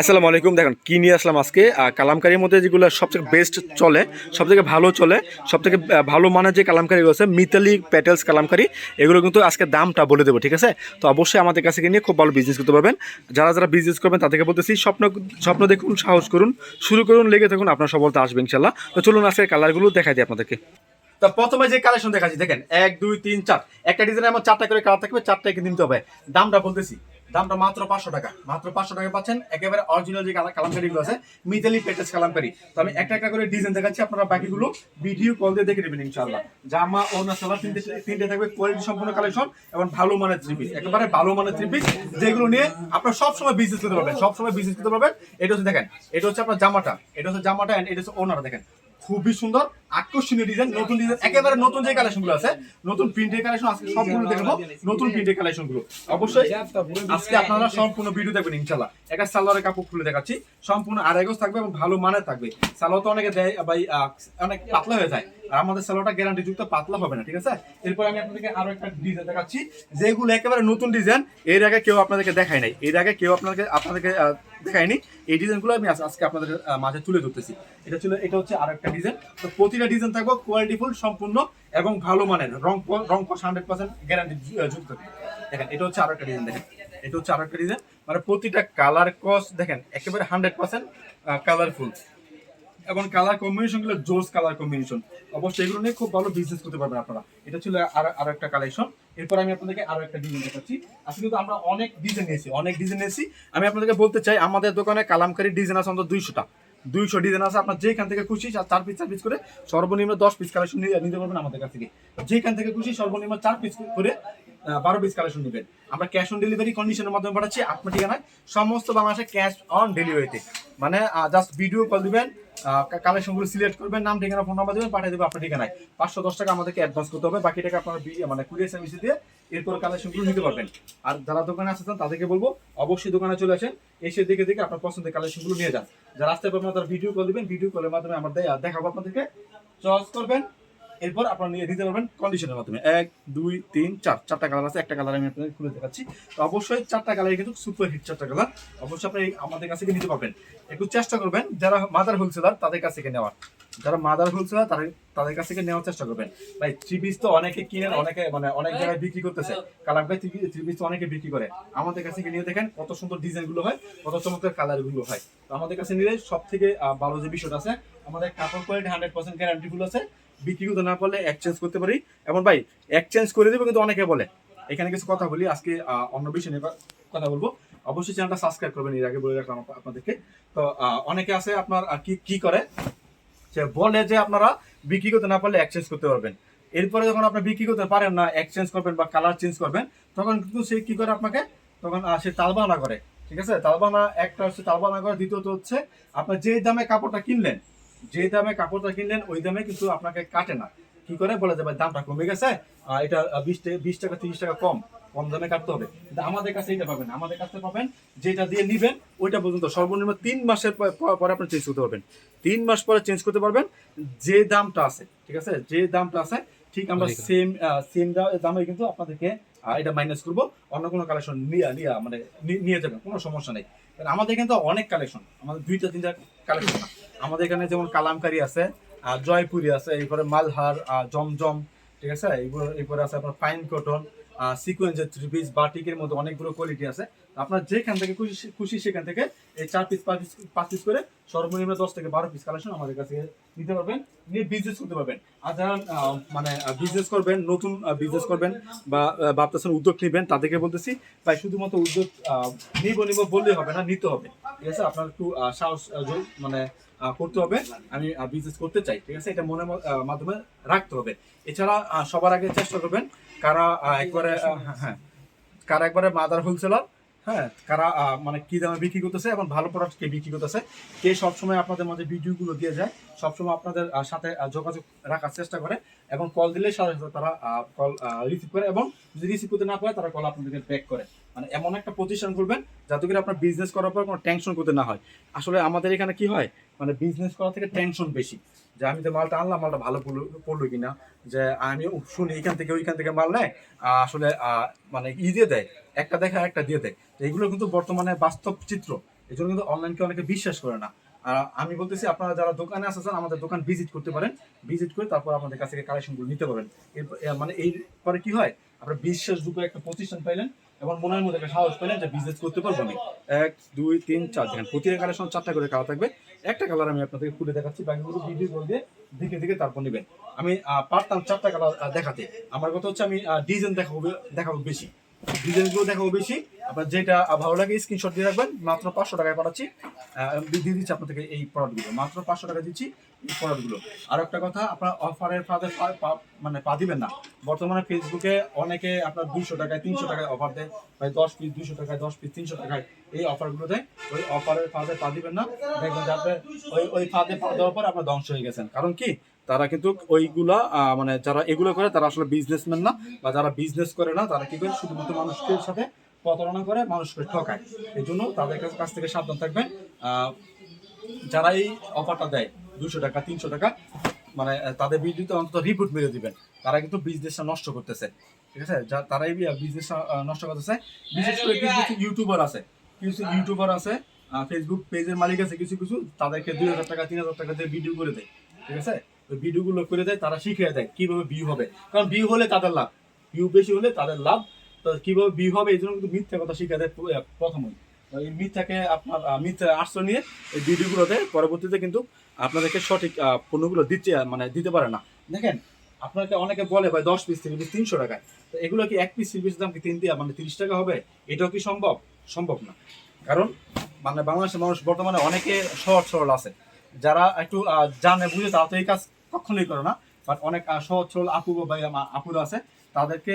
আসসালামু আলাইকুম। দেখেন, কি নিয়ে আসলাম আজকে? কালামকারির মধ্যে যেগুলো সবথেকে বেস্ট চলে, সবথেকে ভালো চলে, সবথেকে ভালো মানের যে কালামকারিগুলো আছে মিতালি প্যাটেলস কালামকারি, এগুলো কিন্তু আজকে দামটা বলে দেবো, ঠিক আছে? তো অবশ্যই আমাদের কাছে নিয়ে খুব ভালো বিজনেস করতে পারবেন। যারা যারা বিজনেস করবেন, তাদেরকে বলতেছি, স্বপ্ন স্বপ্ন দেখুন, সাহস করুন, শুরু করুন, লেগে থাকুন, আপনার সফলতা আসবে ইনশাল্লাহ তো চলুন আজকে কালারগুলো দেখাই দিই আপনাদেরকে। তো প্রথমে যে কালেকশন দেখাচ্ছি, দেখেন, এক, দুই, তিন, চার। একটা ডিজাইনে আমার চারটা করে কালার থাকবে চারটা কিন্তু নিতে হবে। দামটা বলতেছি দামটা মাত্র পাঁচশো টাকা। মাত্র পাঁচশো টাকা পাচ্ছেন। একেবারে অরিজিনাল যে কালামকারিগুলো আছে, মিতালি পেটেস কালামকারি। তো আমি একটা একটা করে ডিজাইন দেখাচ্ছি, আপনারা বাকিগুলো ভিডিও কল দিয়ে দেখে নেবেন ইনশাআল্লাহ। জামা ওনা সালা তিনটে তিনটে থাকবে কোয়ালিটি সম্পূর্ণ কালেকশন এবং ভালো মানের থ্রি পিস একেবারে ভালো মানের থ্রি পিস যেগুলো নিয়ে আপনারা সবসময় বিজনেস করতে পারবেন, সবসময় বিজনেস করতে পারবেন। এটা হচ্ছে দেখেন, এটা হচ্ছে আপনার জামাটা, এটা হচ্ছে জামাটা এন্ড এটা হচ্ছে ওনারা দেখেন। খুবই সুন্দর, আকর্ষণীয় ডিজাইন নতুন ডিজাইন একেবারে নতুন যে কালেকশনগুলো আছে, নতুন প্রিন্টের কালেকশন আজকে সবগুলো দেখব নতুন প্রিন্টের কালেকশনগুলো। অবশ্যই আজকে আপনারা সম্পূর্ণ ভিডিও দেখবেন ইনশাল্লাহ একটা সালোয়ারের কাপড় খুলে দেখাচ্ছি, সম্পূর্ণ আড়াই গজ থাকবে এবং ভালো মানের থাকবে। সালোয়ার তো অনেকে দেয়, ভাই অনেক পাতলা হয়ে যায়। আর আমাদের সালোয়ারটা গ্যারান্টি যুক্ত পাতলা হবে না, ঠিক আছে? এরপর আমি আপনাদেরকে আরও একটা ডিজাইন দেখাচ্ছি, যেগুলো একেবারে নতুন ডিজাইন এর আগে কেউ আপনাদেরকে দেখায় নাই। এর আগে কেউ আপনাদেরকে আপনাদেরকে দেখায়নি। এই ডিজাইনগুলো আমি আজকে আপনাদের মাঝে তুলে ধরতেছি। এটা ছিল এটা হচ্ছে আর একটা ডিজাইন তো প্রতিটা ডিজাইন থাকবে কোয়ালিটিফুল সম্পূর্ণ এবং ভালো মানের। রং রং কস হান্ড্রেড পার্সেন্ট গ্যারান্টি যুক্ত। দেখেন, এটা হচ্ছে আর একটা ডিজাইন দেখেন। এটা হচ্ছে আর একটা ডিজাইন মানে প্রতিটা কালার কস দেখেন, একেবারে হান্ড্রেড পার্সেন্ট কালারফুল এবং কালার কম্বিনেশনগুলো জোস কালার কম্বিনেশন অবশ্যই এগুলো নিয়ে খুব ভালো বিজনেস করতে পারবেন আপনারা। এটা ছিল আরও একটা কালেকশন এরপর আমি আপনাদেরকে আরও একটা ডিজাইন দেখাচ্ছি। আসলে কিন্তু আমরা অনেক ডিজাইন নিয়েছি, অনেক ডিজাইন নিয়েছি। আমি আপনাদেরকে বলতে চাই, আমাদের দোকানে কালামকারী ডিজাইন আছে অন্তত দুইশোটা। দুইশো ডিজাইন আছে, আপনার যেখান থেকে খুশি চার পিস চার পিস করে সর্বনিম্ন দশ পিস কালেকশন নিতে পারবেন আমাদের কাছ থেকে। যেখান থেকে খুশি সর্বনিম্ন চার পিস করে বারো পিস কালেকশন নেবেন। আমরা ক্যাশ অন ডেলিভারি কন্ডিশনের মাধ্যমে পাঠাচ্ছি, আপনার ঠিকানায়। সমস্ত বাংলাদেশে ক্যাশ অন ডেলিভারিতে মানে জাস্ট ভিডিও কল দিবেন কালেকশনগুলো সিলেক্ট করবেন, নাম, ঠিকানা ফোন নাম্বার দেবেন, পাঠিয়ে দেবে আপনার ঠিকানায়। পাঁচশো দশ টাকা আমাদেরকে অ্যাডভান্স করতে হবে, বাকি টাকা আপনার মানে কুরিয়ার সার্ভিসে দিয়ে এরপর কালেকশনগুলো নিতে পারবেন। আর যারা দোকানে আসতেন তাদেরকে বলব, অবশ্যই দোকানে চলে আসেন, এসে দেখে দেখে আপনার পছন্দের কালেকশনগুলো নিয়ে যান। যারা আসতে পারবেন তারা ভিডিও কল দিবেন ভিডিও কলের মাধ্যমে আমরা দেখাবো আপনাদেরকে। চয়েস করবেন এরপর আপনারা নিয়ে দিতে পারবেন কন্ডিশনের মাধ্যমে। এক, দুই, তিন, চার। চারটা কালার আছে, একটা কালার আমি আপনাদের খুলে দেখাচ্ছি। তো অবশ্যই চারটা কালার কিন্তু সুপার হিট চারটা কালার অবশ্যই আপনি আমাদের কাছে নিতে পারবেন। একটু চেষ্টা করবেন যারা মাদার হোলসেলার তাদের কাছ থেকে নেওয়ার। যারা মাদার হোলসেলার তাদের তাদের কাছ থেকে নেওয়ার চেষ্টা করবেন। ভাই থ্রি পিস তো অনেকে কিনেন, অনেকে মানে অনেক জায়গায় বিক্রি করতেছে। কালার ভাই থ্রি পিস তো অনেকে বিক্রি করে। আমাদের কাছে নিয়ে দেখেন কত সুন্দর ডিজাইনগুলো হয়, কত চমৎকার কালারগুলো হয়। তো আমাদের কাছে নিলে সব থেকে ভালো যে বিষয়টা আছে, আমাদের কাপড় quality hundred percent guarantee full আছে। বিক্রি করতে না পারলে এক্সচেঞ্জ করতে পারি। এবং ভাই এক্সচেঞ্জ করে দেবে কিন্তু অনেকে বলে। এখানে কিছু কথা বলি, আজকে অন্য বিষয় নিয়ে কথা বলব। অবশ্যই চ্যানেলটা সাবস্ক্রাইব করবেন, এর আগে বলে রাখলাম আপনাদেরকে। তো অনেকে আছে আপনার কি কি করে? সে বলে যে আপনারা বিক্রি করতে না পারলে এক্সচেঞ্জ করতে পারবেন। এরপরে যখন আপনি বিক্রি করতে পারেন না এক্সচেঞ্জ করবেন বা কালার চেঞ্জ করবেন, তখন কিন্তু সে কি করে আপনাকে? তখন সে তালবানা করে। ঠিক আছে? তালবানা একটা হচ্ছে তালবানা করে, দ্বিতীয়ত হচ্ছে আপনার যে দামে কাপড়টা কিনলেন যে দামে কাপড়টা কিনলেন ওই দামে কিন্তু আপনাকে কাটে না। কি করে? বলে যে ভাই দামটা কমে গেছে আহ, এটা বিশ বিশ টাকা তিরিশ টাকা কম কম দামে কাটতে হবে। কিন্তু আমাদের কাছে এটা পাবেন আমাদের কাছে পাবেন যেটা দিয়ে নিবেন ওইটা পর্যন্ত সর্বনিম্ন তিন মাসের পরে আপনি চেঞ্জ করতে পারবেন। তিন মাস পরে চেঞ্জ করতে পারবেন যে দামটা আছে ঠিক আছে? যে দামটা আছে ঠিক আমরা সেম সেম দামে কিন্তু আপনাদেরকে এটা মাইনাস করব। অন্য কোনো কালেকশন নিয়ে নিয়ে মানে নিয়ে যাবেন কোনো সমস্যা নেই। কারণ আমাদের এখানে তো অনেক কালেকশন আমাদের দুইটা, তিনটা কালেকশন আমাদের এখানে যেমন কালামকারী আছে জয়পুরি আছে, এরপরে মালহার জমজম, ঠিক আছে? এরপরে এরপরে আছে আপনার ফাইন কটন থ্রি পিস মধ্যে অনেকগুলো কোয়ালিটি আছে। আপনার যেখান থেকে খুশি খুশি সেখান থেকে এই চার পিস পাঁচ পাঁচ পিস করে সর্বনিম্ন দশ থেকে বারো পিস কালেকশন আমাদের কাছে নিতে পারবেন, নিয়ে বিজনেস করতে পারবেন। আর যারা মানে বিজনেস করবেন, নতুন বিজনেস করবেন বা ভাবতেছেন উদ্যোগ নেবেন, তাদেরকে বলতেছি, তাই শুধুমাত্র উদ্যোগ নিব নিব বললেই হবে না, নিতে হবে। ঠিক আছে? আপনার একটু সাহস মানে করতে হবে। আমি বিজনেস করতে চাই, ঠিক আছে? এটা মনের মাধ্যমে রাখতে হবে। এছাড়া সবার আগে চেষ্টা করবেন কারা একবারে হ্যাঁ কারা একবারে মাদার হোলসেলার হ্যাঁ কারা মানে কি দামে বিক্রি করতেছে এবং ভালো প্রোডাক্ট কে বিক্রি করতেছে, কে সবসময় আপনাদের মাঝে ভিডিওগুলো দিয়ে যায়, সবসময় আপনাদের সাথে যোগাযোগ রাখার চেষ্টা করে। এবং কল দিলে সাথে তারা কল রিসিভ করে এবং যদি রিসিভ করতে না পারে, তারা কল আপনাদেরকে ব্যাক করে। মানে এমন একটা প্রতিষ্ঠান করবেন যাতে করে আপনার বিজনেস করার পর কোনো টেনশন করতে না হয়। আসলে আমাদের এখানে কি হয় মানে বিজনেস করা থেকে টেনশন বেশি। যে আমি তো মালটা আনলাম, মালটা ভালো পড়ল পড়ল কিনা? যে আমি শুনি এখান থেকে, ওইখান থেকে মাল নেয় আসলে মানে ই দিয়ে দেয়, একটা দেখা একটা দিয়ে দেয়। এগুলো কিন্তু বর্তমানে বাস্তব চিত্র। এই জন্য কিন্তু অনলাইনকে অনেকে বিশ্বাস করে না। আর আমি বলতেছি, আপনারা যারা দোকানে আসতেছেন আমাদের দোকান ভিজিট করতে পারেন। ভিজিট করে তারপর আপনাদের কাছ থেকে কালেকশনগুলো নিতে পারেন মানে এই পরে কি হয়, আপনার বিশ্বাসযোগ্য একটা প্রতিষ্ঠান পাইলেন এবং মনের মধ্যে একটা সাহস পেলেন যে বিজনেস করতে পারব আমি। এক, দুই, তিন, চার, দেখেন প্রতিটা কালেকশন চারটা করে কালার থাকবে। একটা কালার আমি আপনাদেরকে খুলে দেখাচ্ছি বাকিগুলো ভিডিও করে দিয়ে দেখে দেখে তারপর নেবেন। আমি পারতাম চারটা কালার দেখাতে। আমার কথা হচ্ছে আমি ডিজাইন দেখাবো দেখাবো বেশি। ডিজাইনগুলো দেখাবো বেশি আপনার যেটা ভালো লাগে স্ক্রিনশট দিয়ে রাখবেন। মাত্র পাঁচশো টাকায় পাঠাচ্ছি। দিয়ে দিচ্ছি আপনাদেরকে এই প্রোডাক্টগুলো মাত্র পাঁচশো টাকা দিচ্ছি এই প্রোডাক্টগুলো আর একটা কথা, আপনার অফারের ফাঁদে মানে পা দিবেন না। বর্তমানে ফেসবুকে অনেকে আপনার দুইশো টাকায়, তিনশো টাকায় অফার দেয়। ভাই, দশ পিস দুইশো টাকায়, দশ পিস তিনশো টাকায় এই অফারগুলো দেয়। ওই অফারের ফাঁদে পা দিবেন না। দেখবেন যে আপনি ওই ওই ফাঁদে পা দেওয়ার পর আপনার ধ্বংস হয়ে গেছেন। কারণ কি? তারা কিন্তু ওইগুলা মানে যারা এগুলো করে, তারা আসলে বিজনেসম্যান না। বা যারা বিজনেস করে না, তারা কি করে? শুধুমাত্র মানুষের সাথে প্রতারণা করে, মানুষকে ঠকায়। এই জন্য তাদের কাছ- থেকে সাবধান থাকবেন। যারা এই অফারটা দেয় দুশো টাকা, তিনশো টাকা মানে তাদের ভিডিওতে অন্তত রিপোর্ট মেরে দিবেন। তারা কিন্তু বিজনেসটা নষ্ট করতেছে। ঠিক আছে? তারাই বিজনেসটা নষ্ট করতেছে। বিশেষ করে কিছু কিছু ইউটিউবার আছে। কিছু ইউটিউবার আছে ফেসবুক পেজের মালিক আছে কিছু কিছু, তাদেরকে দুই হাজার টাকা, তিন হাজার টাকা দিয়ে ভিডিও করে দেয়। ঠিক আছে? ওই ভিডিওগুলো করে দেয়, তারা শিখিয়ে দেয় কীভাবে ভিউ হবে। কারণ ভিউ হলে তাদের লাভ। ভিউ বেশি হলে তাদের লাভ কীভাবে ভিউ হবে, এই জন্য কিন্তু মিথ্যা কথা শিখা দেয় প্রথমেই। এই মিথ্যাকে আপনার মিথ্যা আশ্রয় নিয়ে এই ভিডিওগুলোতে পরবর্তীতে কিন্তু আপনাদেরকে সঠিক পণ্যগুলো দিতে মানে দিতে পারে না। দেখেন, আপনাকে অনেকে বলে ভাই দশ পিস পিস তিনশো টাকায়। তো এগুলো কি এক পিস তিরিশ দাম কি তিন দিয়ে মানে তিরিশ টাকা হবে? এটাও কি সম্ভব? সম্ভব না। কারণ মানে বাংলাদেশের মানুষ বর্তমানে অনেকে সহজ সরল আছে। যারা একটু জানে, বুঝে, তারা তো এই কাজ কখনোই করে না। বাট অনেক সহজ, সরল আপু বা আপুরা আছে, তাদেরকে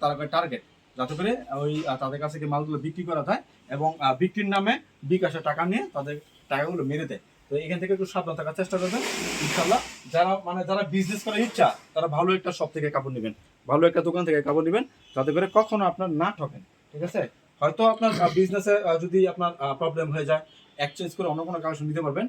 তারা টার্গেট যাতে করে ওই তাদের কাছে মালগুলো বিক্রি করা যায় এবং বিক্রির নামে বিকাশে টাকা নিয়ে তাদের টাকাগুলো মেরে দেয়। তো এখান থেকে একটু সাবধান থাকার চেষ্টা করবেন। ইনশাল্লাহ যারা মানে যারা বিজনেস করার ইচ্ছা, তারা ভালো একটা শপ থেকে কাপড় নেবেন, ভালো একটা দোকান থেকে কাপড় নেবেন, যাতে করে কখনো আপনার না ঠকেন, ঠিক আছে? হয়তো আপনার বিজনেসে যদি আপনার প্রবলেম হয়ে যায় এক্সচেঞ্জ করে অন্য কোনো কালেকশন নিতে পারবেন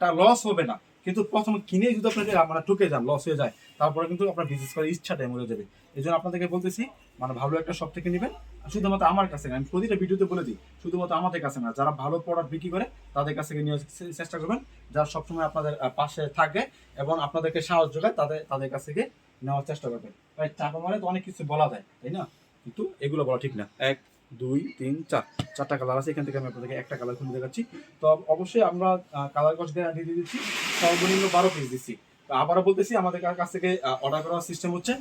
তার লস হবে না। কিন্তু প্রথম কিনে যদি আপনার মানে ঠকে যান লস হয়ে যায়, তারপরে কিন্তু আপনার বিজনেস করার ইচ্ছাটাই মরে যাবে। এই জন্য আপনাদেরকে বলতেছি মানে ভালো একটা শপ থেকে নেবেন। শুধুমাত্র আমার কাছে আমি প্রতিটা ভিডিওতে বলে দিই, শুধুমাত্র আমাদের কাছে না, যারা ভালো প্রোডাক্ট বিক্রি করে, তাদের কাছ থেকে নেওয়ার চেষ্টা করবেন, যারা সবসময় আপনাদের পাশে থাকে এবং আপনাদেরকে সাহায্য করে, তাদের তাদের কাছ থেকে নেওয়ার চেষ্টা করবেন। ভাই, চাপা মানে তো অনেক কিছু বলা যায়, তাই না? কিন্তু এগুলো বলা ঠিক না। এক দুই, তিন, চার। চারটা কালার আছে, এখান থেকে আমি আপনাদেরকে একটা কালার খুলে দেখাচ্ছি। তো অবশ্যই আমরা কালার কস্ট গ্যারান্টি দিয়ে দিচ্ছি, সর্বনিম্ন বারো পিস দিচ্ছি। আবারও বলতেছি, আমাদের কাছ থেকে অর্ডার করার সিস্টেম হচ্ছে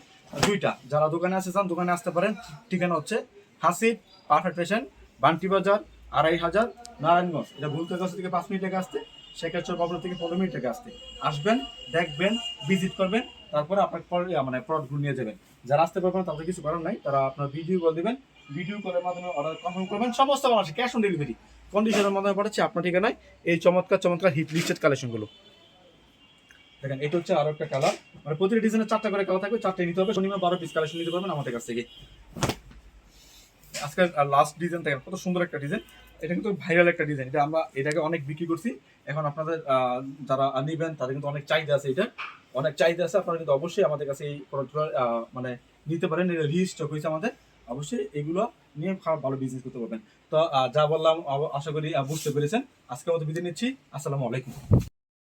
দুইটা। যারা দোকানে আসতে চান, দোকানে আসতে পারেন। ঠিকানা হচ্ছে হাসিব পারফেক্ট ফ্যাশন, বান্টি বাজার, আড়াই হাজার, নারায়ণগঞ্জ। এটা ভুলতে কাছ থেকে পাঁচ মিনিট থেকে আসতে শেখাচর বাবুর থেকে পনেরো মিনিট থেকে আসতে। আসবেন, দেখবেন ভিজিট করবেন, তারপরে আপনার মানে প্রোডাক্টগুলো নিয়ে যাবেন। যারা আসতে পারবেন তাদের কিছু করার নাই, তারা আপনার ভিডিও কল দিবেন ভিডিও কলের মাধ্যমে অর্ডার কনফার্ম করবেন। সমস্ত মানুষ ক্যাশ অন ডেলিভারি কন্ডিশনের মাধ্যমে পাঠাচ্ছি আপনার ঠিকানায়। এই চমৎকার চমৎকার হিট লিস্টেড কালেকশনগুলো দেখেন, এটা হচ্ছে আরও একটা কালার মানে প্রতিটা ডিজাইনের চারটা করে কালার থাকবে চারটে নিতে হবে। শনিবার বারো পিস কালেকশন নিতে পারবেন আমাদের কাছ থেকে। আজকের লাস্ট ডিজাইন দেখেন, কত সুন্দর একটা ডিজাইন এটা কিন্তু ভাইরাল একটা ডিজাইন এটা আমরা এটাকে অনেক বিক্রি করছি। এখন আপনাদের যারা নেবেন, তাদের কিন্তু অনেক চাহিদা আছে এটা অনেক চাহিদা আছে, আপনারা কিন্তু অবশ্যই আমাদের কাছে এই প্রোডাক্টগুলো মানে নিতে পারেন। এটা রিস্টক হয়েছে আমাদের। অবশ্যই এগুলো নিয়ে ভালো বিজনেস করতে পারবেন। তো যা বললাম আশা করি বুঝতে পেরেছেন। আজকের মতো বিদায় নিচ্ছি। আসসালামু আলাইকুম।